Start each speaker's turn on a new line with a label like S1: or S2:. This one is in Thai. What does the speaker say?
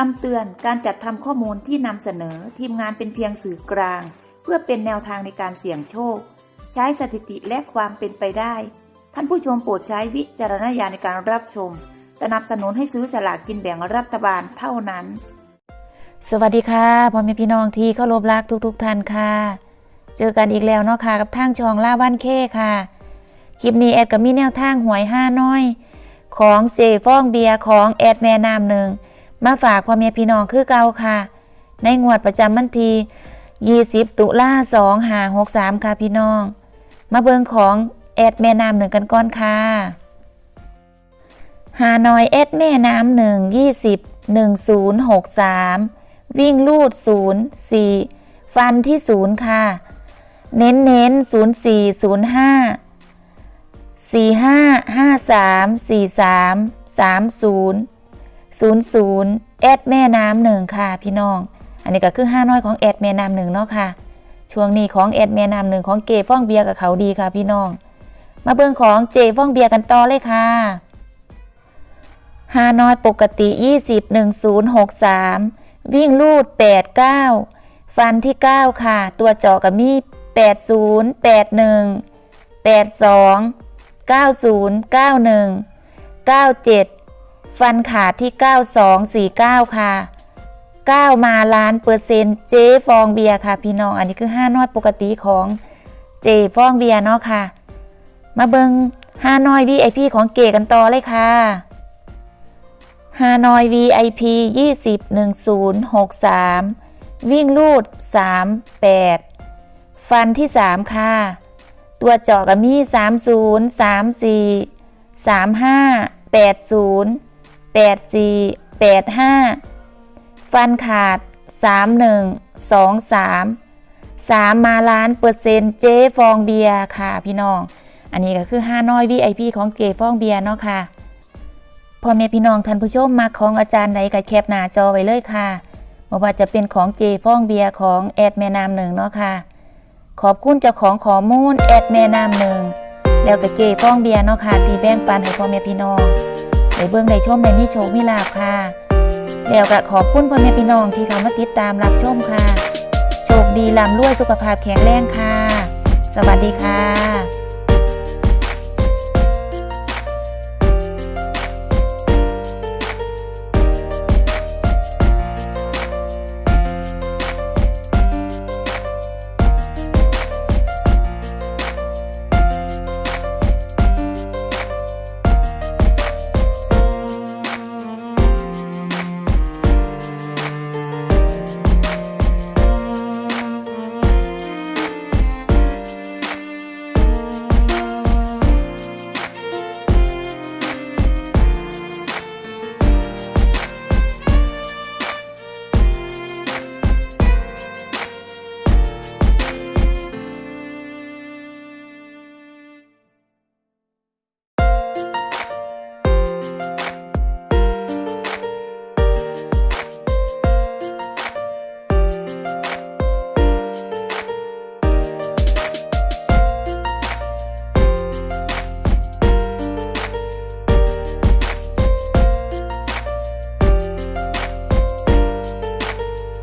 S1: คำเตือนการจัดทำข้อมูลที่นำเสนอทีมงานเป็นเพียงสื่อกลาง เพื่อเป็นแนวทางในการเสี่ยงโชค ใช้สถิติและความเป็นไปได้ ท่านผู้ชมโปรดใช้วิจารณญาณในการรับชม สนับสนุนให้ซื้อสลากกินแบ่งรัฐบาลเท่านั้น สวัสดีค่ะพ่อแม่พี่น้องที่เคารพรักทุกๆทท่านค่ะ เจอกันอีกแล้วเนาะค่ะกับทางช่องล่าบ้านเคค่ะคลิปนี้แอดกับมีแนวทางหวยห้าน้อย ของเจฟ้องเบียร์ของแอดแม่น้ำหนึ่ง มาฝากพ่อแม่พี่น้องคือเก่าค่ะ ในงวดประจำวันที่20 ตุลา2 5 6 3 ค่ะพี่น้อง มาเบิงของแอดแม่น้ำหนึ่งกันก่อนค่ะหานอยแอดแม่น้ำหนึ่งยี่สิบหนึ่งศูนย์หกสามวิ่งลูดศูนย์สี่ฟันที่ศูนย์ค่ะ เน้นเน้นศูนย์สี่ศูนย์ห้าสี่ห้าห้าสามสี่สามสามศูนย์ ศูนย์ศูนย์แอดแม่น้ำหนึ่งค่ะพี่น้อง อันนี้ก็คือห้าน้อยของแอดแม่น้ำหนึ่งเนาะค่ะ ช่วงนี้ของแอดแม่น้ำหนึ่งของเกฟ้องเบียร์กับเขาดีค่ะพี่น้อง มาเบิ่งของเจฟ้องเบียร์กันต่อเลยค่ะฮานอยปกติ 20 1063 วิ่งลูด 89 ฟันที่ 9 ค่ะ ตัวเจาะกับมี 80 81 82 90 91 97 ฟันขาดที่ 9249 ค่ะ 9 มาล้านเปอร์เซ็นต์เจฟองเบียค่ะ พี่น้อง อันนี้คือห้านอยปกติของเจฟองเบียเนาะค่ะ มาเบิงห้าน้อย VIP ของเก๋กันต่อเลยค่ะฮานอย VIP 20 1063 วิ่งลูด 38 ฟันที่ 3 ค่ะ ตัวเจาะกับมี 30 34 35 80 84 85 ฟันขาด 31 23 3 มาล้านเปอร์เซ็นต์เจ๊ฟองเบียร์ค่ะพี่น้อง อันนี้ก็คือห้าน้อย VIP ของเก๋ฟองเบียร์เนาะค่ะพ่อแม่พี่น้องท่านผู้ชมมาของอาจารย์ใดก็แคปหน้าจอไว้เลยค่ะไม่ว่าจะเป็นของเจฟ้องเบียร์ของแอดแม่น้ำหนึ่งเนาะค่ะ ขอบคุณเจ้าของข้อมูลแอดแม่น้ำหนึ่งแล้วก็เจฟ้องเบียร์เนาะค่ะที่แบ่งปันให้พ่อแม่พี่น้อง ไปเบิ่งได้ชมได้มีโชคมิลาบค่ะ แล้วก็ขอบคุณพ่อแม่พี่น้องที่เข้ามาติดตามรับชมค่ะ โชคดีลำรวยสุขภาพแข็งแรงค่ะ สวัสดีค่ะ